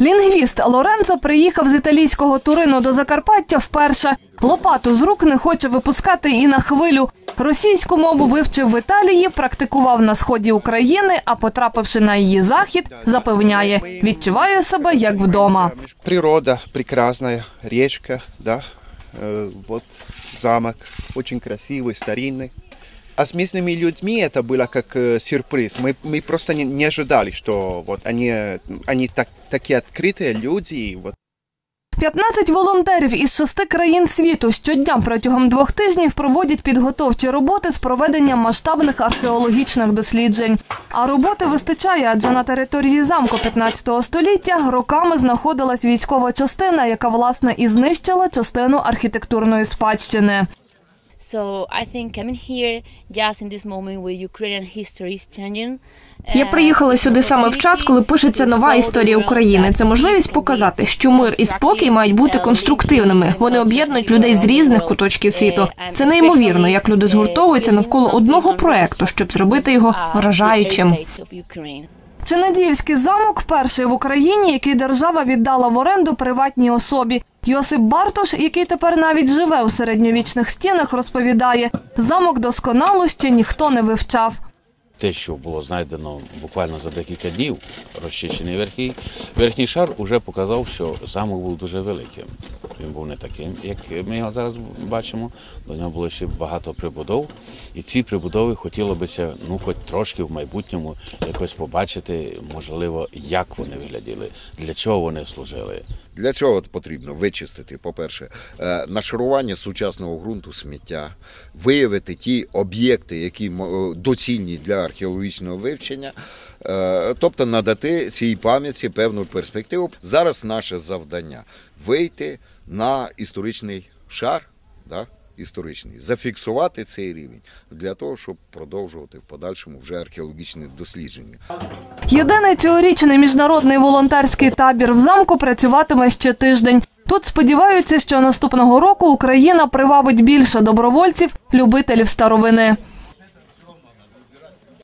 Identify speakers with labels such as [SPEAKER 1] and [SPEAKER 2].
[SPEAKER 1] Лінгвіст Лоренцо приїхав з італійського Турину до Закарпаття вперше. Лопату з рук не хоче випускати і на хвилю. Російську мову вивчив в Італії, практикував на сході України, а потрапивши на її захід, запевняє, відчуває себе як вдома.
[SPEAKER 2] Природа прекрасная, речка, да, э, вот замок, очень красивый, старинный. А с местными людьми это было как э, сюрприз. Мы, мы просто не, не ожидали, что вот они, они так, такие открытые люди. и Вот
[SPEAKER 1] 15 волонтерів із шести країн світу щодня протягом двох тижнів проводять підготовчі роботи з проведення масштабних археологічних досліджень. А роботи вистачає, адже на території замку 15 століття роками знаходилась військова частина, яка власне і знищила частину архітектурної спадщини.
[SPEAKER 3] So I think coming here just in this moment where Ukrainian history is changing.
[SPEAKER 4] Я
[SPEAKER 3] uh,
[SPEAKER 4] приїхала сюди саме в час, коли пишеться нова історія України. Це можливість показати, що мир і спокій мають бути конструктивними. Вони об'єднують людей з різних куточків світу. Це неймовірно, як люди згуртовуються навколо одного проекту, щоб зробити його вражаючим.
[SPEAKER 1] Чинадіївський замок перший в Україні, який держава віддала в оренду приватній особі. Йосип Бартош, який тепер навіть живе у середньовічних стінах, розповідає, замок досконало ще ніхто не вивчав.
[SPEAKER 5] те, що було знайдено буквально за декілька днів, розчищений верхній, верхній шар вже показав, що замок був дуже великим. Він був не таким, як ми його зараз бачимо. До нього було ще багато прибудов, і ці прибудови хотілося б, ну, хоч трошки в майбутньому якось побачити, можливо, як вони вигляділи, для чого вони служили.
[SPEAKER 6] Для цього потрібно вичистити, по-перше, е, нашарування сучасного ґрунту сміття, виявити ті об'єкти, які е, доцільні для археологічного вивчення, тобто надати цій пам'ятці певну перспективу. Зараз наше завдання вийти на історичний шар. Да? Історичний, зафіксувати цей рівень для того, щоб продовжувати в подальшому вже археологічне дослідження.
[SPEAKER 1] Єдиний цьогорічний міжнародний волонтерський табір в замку працюватиме ще тиждень. Тут сподіваються, що наступного року Україна привабить більше добровольців, любителів старовини.